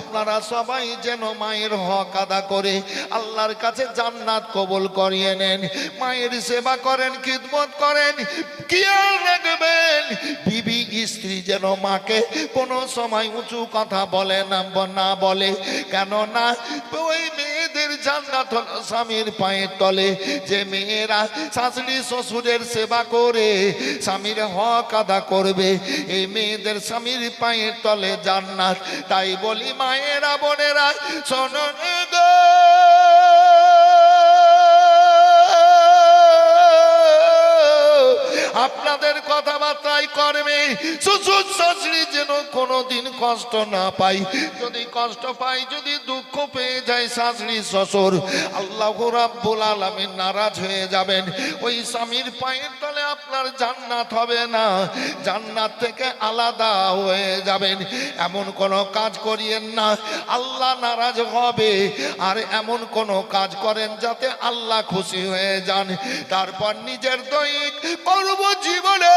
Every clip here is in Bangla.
আপনারা সবাই যেন মায়ের হক আদা করে আল্লাহর কাছে জান্নাত কবল করিয়ে নেন। মায়ের সেবা করেন, খিদমত করেন, খেয়াল রাখবেন। বিবি, স্ত্রী যেন মাকে কোনো সময় উঁচু কথা বলে না বলে। কেননা ওই মেয়েদের জান্নাত হল স্বামীর পায়ের তলে। যে মেয়েরা শাশুড়ি শ্বশুরের সেবা করে, স্বামীর হক আদা করবে। এই মেয়েদের স্বামীর পায়ের তলে জান্নাত। তাই বলি মায়েরা বোনেরা, শোনো শ্বশুর শাশুড়ি যেন কোনোদিন কষ্ট না পাই যদি কষ্ট পাই যদি দুঃখ পেয়ে যায় শাশুড়ি, শ্বশুর, আল্লাহ রাব্বুল আলামিন নারাজ হয়ে যাবেন। ওই স্বামীর পায়ের আপনার জান্নাত হবে না। জান্নাত থেকে আলাদা হয়ে যাবেন। এমন কোনো কাজ করিয়েন না। আল্লাহ নারাজ হবে। আর এমন কোনো কাজ করেন যাতে আল্লাহ খুশি হয়ে যান। তারপর নিজের দৈহিক করব জীবনে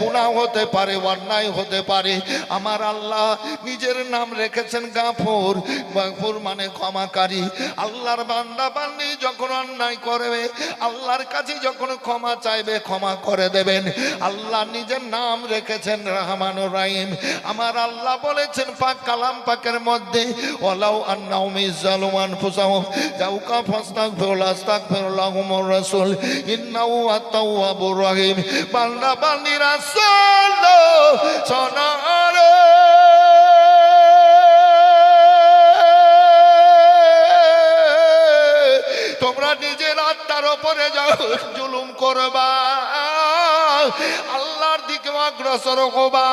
গুণা হতে পারে, অন্যায় হতে পারে। আমার আল্লাহ নিজের নাম রেখেছেন গাফুর। গাফুর মানে ক্ষমাকারী। আল্লাহর বান্দা বান্দি যখন অন্যায় করবে, আল্লাহর কাছে যখন ক্ষমা চাইবে, ক্ষমা করে দেবেন। আল্লাহ নিজের নাম রেখেছেন রহমানুর রাহিম। আমার আল্লাহ বলেছেন, পাক কালাম পাকের মধ্যে ওলাউ আন্নাউ মিজালুমান ফুসাহু জাউকা ফাস্তাগফিরুল আস্তাগফিরুল্লাহুমুর রাসূল, ইন্নাহু আত-তাওয়াবুর রহিম। বান্দা, বান্দিরা শোনো শোনো তোমরা নিজের আত্মার ওপরে যাও, জুলুম করবা। আল্লাহর দিকে অগ্রসর হবা।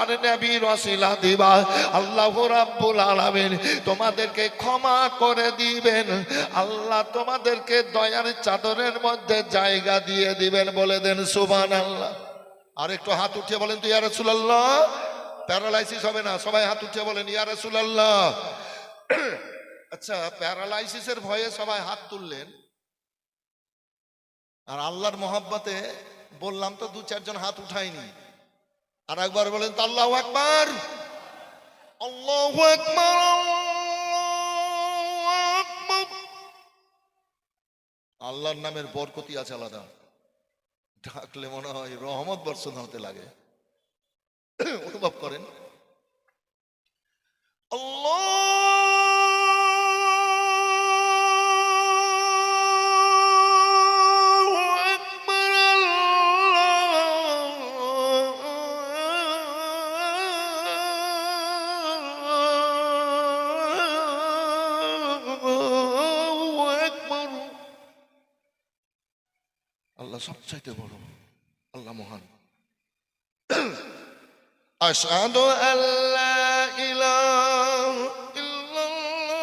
আর নবী রসিলা দিবা। আল্লাহ রাব্বুল আলামিন তোমাদেরকে ক্ষমা করে দিবেন। আল্লাহ তোমাদেরকে দয়ার চাদরের মধ্যে জায়গা দিয়ে দিবেন বলে দেন সুবহান আল্লাহ আর একটু হাত উঠিয়ে বলেন তো, ইয়া রাসূলুল্লাহ। প্যারালাইসিস হবে না, সবাই হাত উঠিয়ে বলেন, ইয়া রাসূলুল্লাহ। আচ্ছা প্যারালাইসিসের ভয়ে সবাই হাত তুললেন। আর আল্লাহর মোহাব্বতে বললাম তো দু চারজন হাত উঠায়নি। আর একবার বলেন তো আল্লাহ একবার আল্লাহ আল্লাহর নামের বরকতি আছে আলাদা। ডাকলে মনে হয় রহমত বর্ষণ হতে লাগে। অনুভব করেন। আল্লাহু আল্লাহ সবচাইতে বড় আল্লাহ মহান أشهد أن لا إله إلا الله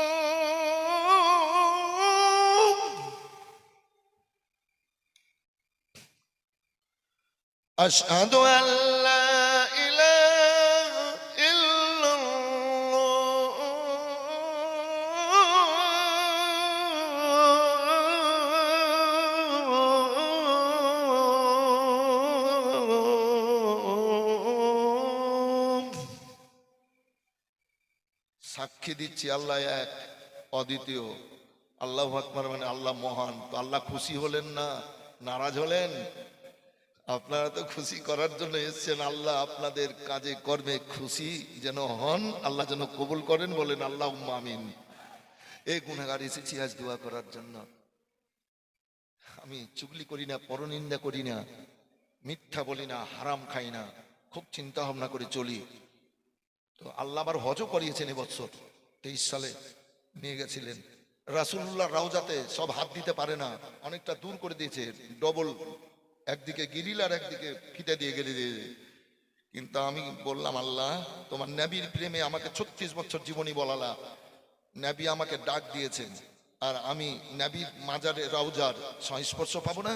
أشهد أن সাক্ষী দিচ্ছি, আল্লাহ এক, অদ্বিতীয়। আল্লাহ আকবার মানে আল্লাহ মহান। তো আল্লাহ খুশি হলেন না? নারাজ হলেন? আপনারা তো খুশি করার জন্য এসেছেন। আল্লাহ আপনাদের কাজে, কর্মে খুশি যেন হন, আল্লাহ যেন কবুল করেন বলেন আল্লাহ মামিন এই গুণাগার এসেছি আজ দোয়া করার জন্য। আমি চুগলি করি না, পরনিন্দা করি না, মিথ্যা বলি না, হারাম খাই না, খুব চিন্তা ভাবনা করে চলি। তো আল্লাহ আবার হজও করিয়েছেন এবছর। তেইশ সালে নিয়ে গেছিলেন। রাসুল্লাহ রাউজাতে সব হাত দিতে পারে না, অনেকটা দূর করে দিয়েছে ডবল একদিকে গিরিল আর একদিকে ফিতে দিয়ে গেলে দিয়েছে কিন্তু আমি বললাম, আল্লাহ, তোমার নবীর প্রেমে আমাকে ছত্রিশ বছর জীবনী বলালা। নবী আমাকে ডাক দিয়েছেন, আর আমি নবীর মাজারে রাউজার সংস্পর্শ পাবো না।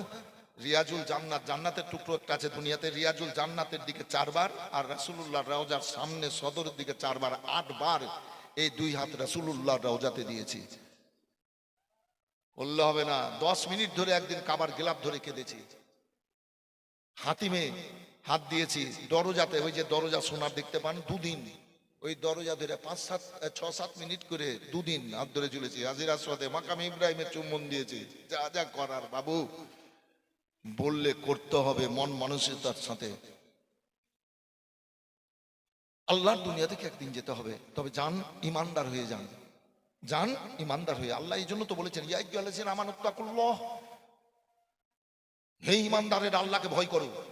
রিয়াজুল জান্নাত, জান্নাতের টুকরো কাছে দুনিয়াতে। রিয়াজুল জান্নাতের দিকে চারবার আর রাসুলুল্লাহ রাউজার সামনে সদরের দিকে চারবার, আটবার এই দুই হাত রাসুলুল্লাহ রাউজাতে দিয়েছি। বললে হবে না, দশ মিনিট ধরে একদিন কাবার গেলাপ ধরে কেঁদেছি। হাতিমে হাত দিয়েছি, দরজাতে, ওই যে দরজা সোনার দেখতে পান, দুদিন। ওই দরজা ধরে পাঁচ সাত ছ সাত মিনিট করে দুদিন হাত ধরে চলেছি হাজির আসওয়াদে মাকাম ইব্রাহিমের চুম্বন দিয়েছি। যা যা করার বাবু, বললে করতে হবে মন মানসিকতার সাথে। আল্লাহর দুনিয়া থেকে একদিন যেতে হবে। তবে যান ইমানদার হয়ে যান। যান ইমানদার হয়ে। আল্লাহ এই জন্য তো বলেছেন ইয়াইয়ালেছেন আমানত তাকুল্লাহ হে ইমানদারের, আল্লাহকে ভয় করো।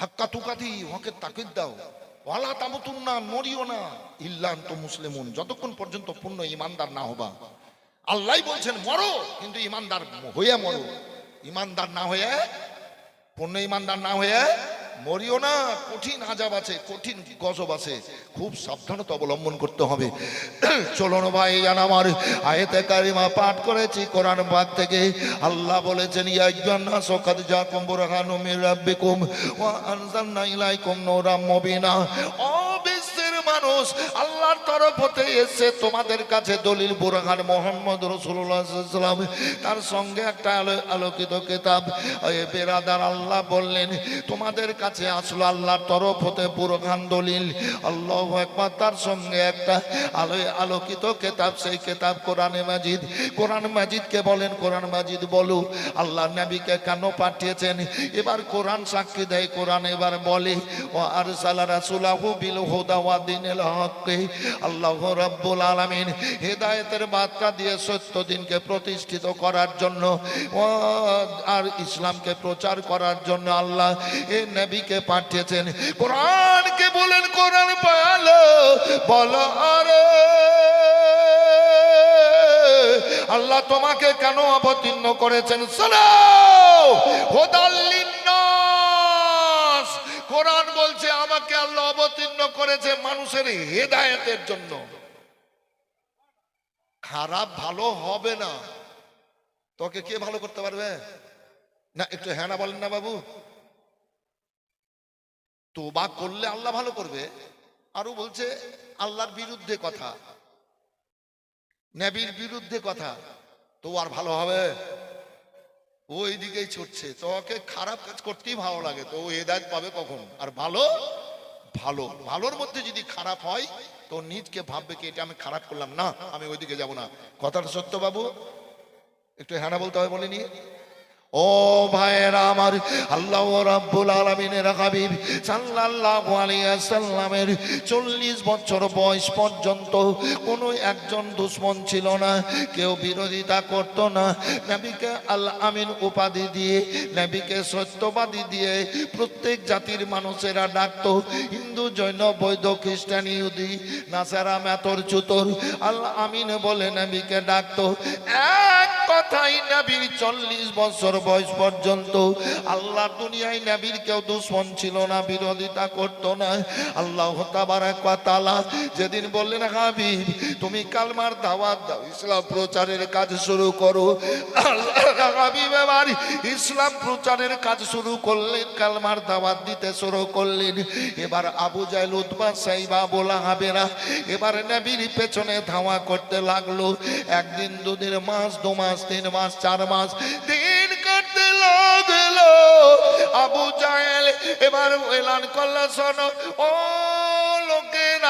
হাক্কা তুকাতি হকে তাকিদ দাও। ওয়ালা তামতুন না মরিও না। ইল্লান তো মুসলিমুন। যতক্ষণ পর্যন্ত পূর্ণ ইমানদার না হবা। আল্লাহ বলছেন, মরো, কিন্তু ইমানদার হয়ে মরো। ইমানদার না হয়ে পূর্ণ ইমানদার না হয়ে মরিও না, কঠিন আজাব আছে, কঠিন গজব আছে। খুব সাবধানতা অবলম্বন করতে হবে। চলুন ভাই আমার, আয়েতে কারিমা পাঠ করেছি, কোরআন পাক থেকে। আল্লাহ বলেছেন, ইয়া না সাকাদ জাকুম বুরহানুম মির রাব্বিকুম, ওয়া আনজালনা ইলাইকুম নূরাম মুবিনা। মানুষ আল্লাহর তরফ হতে এসে তোমাদের কাছে দলিল বুরহান মোহাম্মদ রসুল্লাহ সাল্লাম তার সঙ্গে একটা আলো- আলোকিত কিতাব। বেরাদার আল্লাহ বললেন, তোমাদের কাছে আসলো আল্লাহর তরফ হতে বুরহান দলিল। আল্লাহ একবার তার সঙ্গে একটা আলো আলোকিত কেতাব, সেই কেতাব কোরআনে মাজিদ। কোরআন মাজিদকে বলেন, কোরআন মাজিদ বলো, আল্লাহ নবীকে কেন পাঠিয়েছেন? এবার কোরআন সাক্ষী দেয়, কোরআন এবার বলে ও আর সালা রাসুলাহু বিল হুদা ওয়া দিনিল বার্তা দিয়ে সত্য দিনকে প্রতিষ্ঠিত করার জন্য আর ইসলামকে প্রচার করার জন্য আল্লাহ এ নবীকে পাঠিয়েছেন। কোরআনকে বলেন, কোরআন পালো, বলো, আরে। আল্লাহ তোমাকে কেন অবতীর্ণ করেছেন? সালাও হোদাল্লিন্নাস কোরআন বলছে, আমাকে আল্লাহ অবতীর্ণ করেছে মানুষের হেদায়েতের জন্য। খারাপ ভালো হবে না। তোকে কে ভালো করতে পারবে? না, একটু হ্যাঁ বলেন না বাবু। তোবা করলে আল্লাহ ভালো করবে। আরও বলছে, আল্লাহর বিরুদ্ধে কথা। নেবির বিরুদ্ধে কথা। তো আর ভালো হবে? ওই দিকেই ছুটছে। তোকে খারাপ কাজ করতেই ভালো লাগে। তো ও হেদায়ত পাবে কখন? আর ভালো? ভালো। ভালোর মধ্যে যদি খারাপ হয়, তো নিজকে ভাববে কি, এটা আমি খারাপ করলাম। না, আমি ওইদিকে যাব না। কথাটা সত্য বাবু? একটু হ্যানা বলতে হবে বলিনি? ও ভাইয়েরা আমার আল্লাহ রাব্বুল আলামিনের হাবিব সাল্লাল্লাহু আলাইহি সাল্লামের 40 বছর বয়স পর্যন্ত কোনো একজন দুশ্মন ছিল না, কেউ বিরোধিতা করত না। নবীকে আল আমিন উপাধি দিয়ে, নবীকে সত্যবাদী দিয়ে প্রত্যেক জাতির মানুষেরা ডাকতো। হিন্দু, জৈন বৈধ খ্রিস্টান, ইহুদি, নাসারা, মেতর, চুতর আল আমিন বলে নবীকে ডাকতো। এক কথাই নবীর চল্লিশ বছর বয়স পর্যন্ত। আল্লাহ দুনিয়ায় নবীর কেউ দুশ্মন ছিল না, বিরোধিতা করত না। আল্লাহ তালা যেদিন বললেন, হাবিব, তুমি কালমার দাওয়াত দাও, ইসলাম প্রচারের কাজ শুরু করো। হাবিব এবার ইসলাম প্রচারের কাজ শুরু করলেন, কালমার দাওয়াত দিতে শুরু করলেন। এবার আবু জাইল উদ্বা সাইবা বলা হাবেরা এবার নবীর পেছনে ধাওয়া করতে লাগল। একদিন দুদিন মাস দু মাস তিন মাস চার মাস দিন কাটতে লাগল। আবু জাহেল এবার এলান করল শোনো ও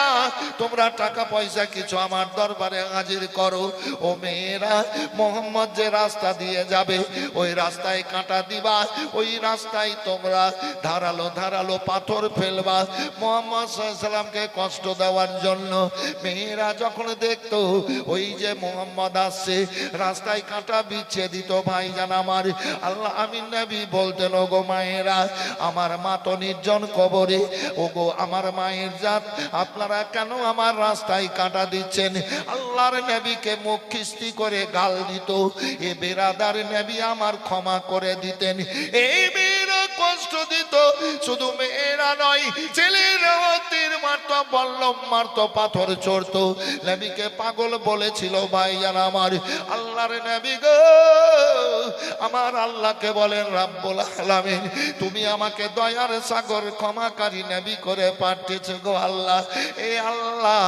লোকেরা তোমরা টাকা পয়সা কিছু আমার দরবারে হাজির করো। ও মেয়েরা, মোহাম্মদ যে রাস্তা দিয়ে যাবে, ওই রাস্তায় কাঁটা দিবা, ওই রাস্তায় তোমরা ধারালো ধারালো পাথর ফেলবা। মোহাম্মদ সাল্লামকে কষ্ট দেওয়ার জন্য মেয়েরা যখন দেখতো, ওই যে মোহাম্মদ আসছে, রাস্তায় কাঁটা বিচ্ছে দিত ভাই জান আমার, আল্লাহ আমিন নবী বলতেন ও গো মায়েরা, আমার মা তো নির্জন কবরে ও গো আমার মায়ের জাত, আপনারা কেন আমার রাস্তায় কাটা দিচ্ছেন? আল্লাহর নবীকে মুখ কিস্তি করে গাল দিত। এ বেরাদার নবী আমার ক্ষমা করে দিতেন। এই কষ্ট দিত। শুধু মেয়েরা নয়, ছেলেরাও তীর মারতো, বল্লম মারতো, পাথর চড়তো। নবীকে পাগল বলেছিল ভাইজান আমার আল্লাহর নবী গো। আমার আল্লাহকে বলেন, রাব্বুল আলামিন, তুমি আমাকে দয়ার সাগর ক্ষমাকারী নবী করে পাঠিয়েছো গো আল্লাহ। এ আল্লাহ,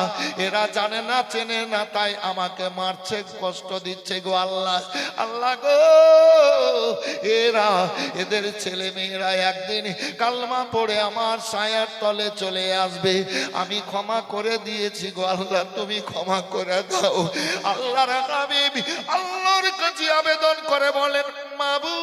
এরা জানে না, চেনে না, তাই আমাকে মারছে, কষ্ট দিচ্ছে গো আল্লাহ। আল্লাহ গো, এরা, এদের ছেলে মেয়েরা একদিন কালমা পড়ে আমার সায়ার তলে চলে আসবে। আমি ক্ষমা করে দিয়েছি গো আল্লাহ, তুমি ক্ষমা করে দাও। আল্লাহর হাবিব আল্লাহর কাছে আবেদন করে বলেন মাবু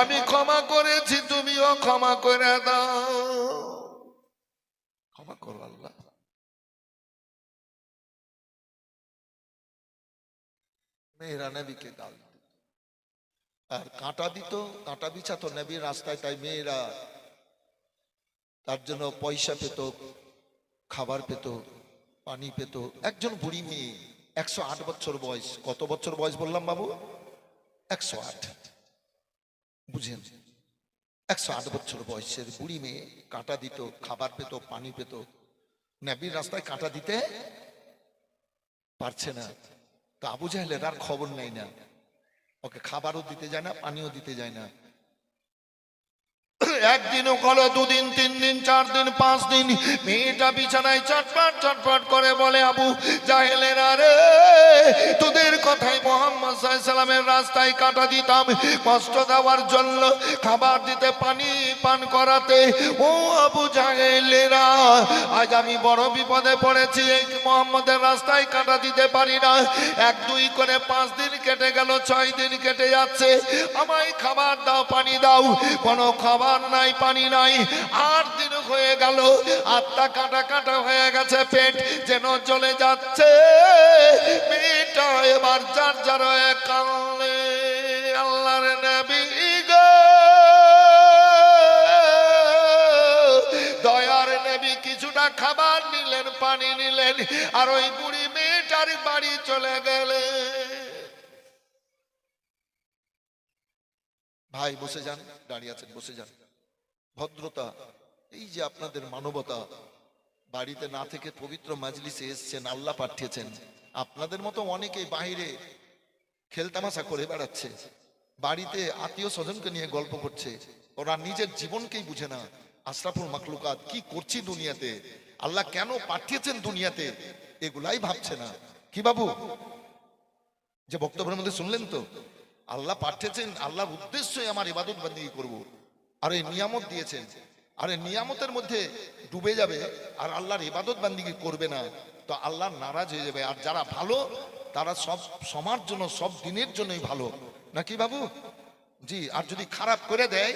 আমি ক্ষমা করেছি, তুমিও ক্ষমা করে দাও ক্ষমা করো আল্লাহ মেয়েরা নবীকে গাল। আর কাঁটা দিত, কাঁটা বিছাতো নবীর রাস্তায়, তাই মেয়েরা তার জন্য পয়সা পেত, খাবার পেত, পানি পেত। একজন বুড়ি মেয়ে, একশো আট বছর বয়স। কত বছর বয়স বললাম বাবু? একশো আট। বুঝেন? একশো আট বছর বয়সের বুড়ি মেয়ে কাঁটা দিত, খাবার পেত, পানি পেত। নবীর রাস্তায় কাঁটা দিতে পারছে না। তো আবু জাহেলের আর খবর নেই না। ওকে খাবারও দিতে যায় না, পানিও দিতে যায় না। একদিনও গেল দুদিন তিন দিন চার দিন পাঁচ দিন মেয়েটা বিছানায় চটপট চটপট করে বলে, আবু জাহেলের আরে তোদের কথাই মোহাম্মদ সাল্লামের রাস্তায় কাটা দিতাম। কষ্ট দেওয়ার জন্য খাবার দিতে, পানি পান করাতে। ও আবু জাহেলেরা, আজ আমি বড় বিপদে পড়েছি মোহাম্মদের রাস্তায় কাটা দিতে পারি না। এক, দুই করে পাঁচ দিন কেটে গেল, ছয় দিন কেটে যাচ্ছে। আমায় খাবার দাও, পানি দাও। কোনো খাবার নাই, পানি নাই। আট দিন হয়ে গেল, আত্মা কাটা কাটা হয়ে গেছে, পেট যেন চলে যাচ্ছে। মেয়েটা এবার যার যার হয়ে আল্লাহর নবী গো। দয়ার নেবি কিছুটা খাবার নিলেন, পানি নিলেন, আর ওই বুড়ি মেয়েটার বাড়ি চলে গেলে। ভাই, বসে যান, দাঁড়িয়ে আছেন, বসে যান। ভদ্রতা, এই যে আপনাদের মানবতা, বাড়িতে না থেকে পবিত্র মাজলিসে এসছেন, আল্লাহ পাঠিয়েছেন। আপনাদের মতো অনেকেই বাইরে খেলতামাশা করে বেড়াচ্ছে, বাড়িতে আত্মীয় স্বজনকে নিয়ে গল্প করছে, ওরা নিজের জীবনকেই বুঝে না। আশরাফুল মাকলুকাত কি করছি দুনিয়াতে? আল্লাহ কেন পাঠিয়েছেন দুনিয়াতে? এগুলাই ভাবছে না। কি বাবু? যে বক্তব্যের মধ্যে শুনলেন তো? আল্লাহ পাঠিয়েছেন, আল্লাহর উদ্দেশ্যই আমার ইবাদত বান্দি করব। আর এই নিয়ামত দিয়েছেন। আর এই নিয়ামতের মধ্যে ডুবে যাবে আর আল্লাহর ইবাদত বান্দিগি করবে না? তো আল্লাহ নারাজ হয়ে যাবে। আর যারা ভালো, তারা সব সমার জন্য, সব দিনের জন্যই ভালো। নাকি বাবু? জি, আর যদি খারাপ করে দেয়,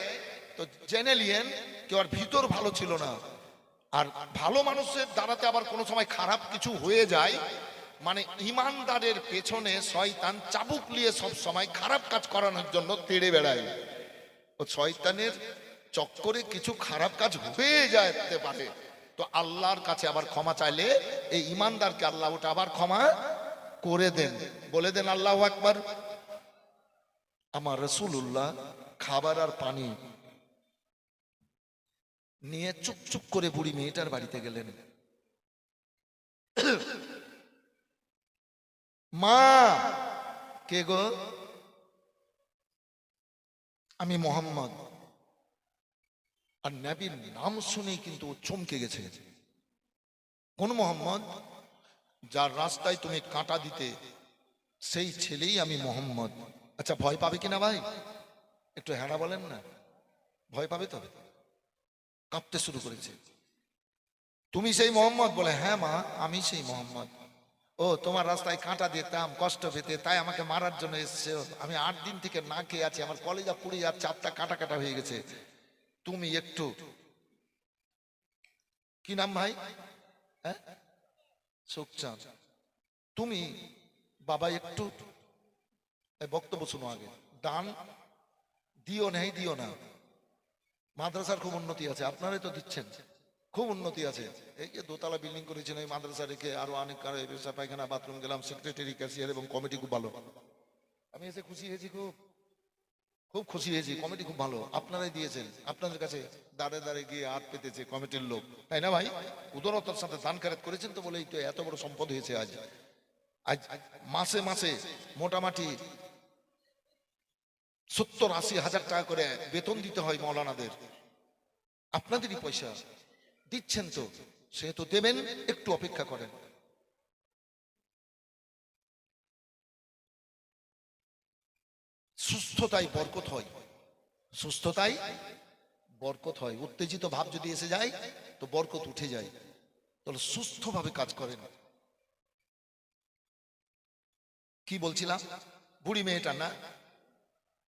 তো জেনে নিয়েন, কেউ আর ভিতর ভালো ছিল না। আর ভালো মানুষের দ্বারাতে আবার কোনো সময় খারাপ কিছু হয়ে যায় মানে ইমানদারের পেছনে শয়তান চাবুক নিয়ে সব সময় খারাপ কাজ করানোর জন্য তেড়ে বেড়ায়। ও শয়তানের চক্করে কিছু খারাপ কাজ হয়ে যেতে পারে। তো আল্লাহর কাছে আবার ক্ষমা চাইলে এই ইমানদারকে আল্লাহ ওটা আবার ক্ষমা করে দেন। বলে দেন, আল্লাহ একবার আমার রসুল্লাহ খাবার আর পানি নিয়ে চুপ চুপ করে বুড়ি মেয়েটার বাড়িতে গেলেন। মা, কে গো? আমি মোহাম্মদ। আর নবীর নাম শুনেই কিন্তু ও চমকে গেছে। কোন মোহাম্মদ? যার রাস্তায় তুমি কাঁটা দিতে, সেই ছেলেই আমি মোহাম্মদ। আচ্ছা ভয় পাবে কিনা ভাই? একটু হ্যাঁ বলেন না। ভয় পাবে তবে। কাঁপতে শুরু করেছে। তুমি সেই মোহাম্মদ বলে হ্যাঁ মা, আমি সেই মোহাম্মদ। ও, তোমার রাস্তায় কাঁটা দিতাম কষ্ট পেতে, তাই আমাকে মারার জন্য এসছে। আমি আট দিন থেকে না খেয়ে আছি, আমার কলেজা পুড়ে যাচ্ছে চারটা কাটা কাটা হয়ে গেছে। তুমি একটু। কি নাম ভাই? হ্যাঁ? তুমি বাবা একটু বক্তব্য শুনো আগে। দান দিও নেই দিও না। মাদ্রাসার খুব উন্নতি আছে, আপনারাই তো দিচ্ছেন। খুব উন্নতি আছে। এই যে দোতলা বিল্ডিং করেছেন এই মাদ্রাসা রেখে আরও অনেক পায়খানা বাথরুম গেলাম সেক্রেটারি ক্যাশিয়ার এবং কমিটি খুব ভালো। আমি এসে খুশি হয়েছি খুব। খুব খুশি হয়েছি কমিটি খুব ভালো। আপনারাই দিয়েছেন, আপনাদের কাছে দাঁড়ে দাঁড়ে গিয়ে হাত পেতেছে কমিটির লোক। তাই না ভাই? উদারতার সাথে দান খারাত করেছেন তো বলেই তো এত বড় সম্পদ হয়েছে আজ। আজ মাসে মাসে মোটামুটি সত্তর আশি হাজার টাকা করে বেতন দিতে হয় মৌলানাদের। আপনাদেরই পয়সা। দিচ্ছেন তো, সেহেতু দেবেন, একটু অপেক্ষা করেন। সুস্থতায় বরকত হয়। সুস্থতায় বরকত হয়। উত্তেজিত ভাব যদি এসে যায়, তো বরকত উঠে যায়। তাহলে সুস্থভাবে কাজ করেন। কি বলছিলাম? বুড়ি মেয়েটা না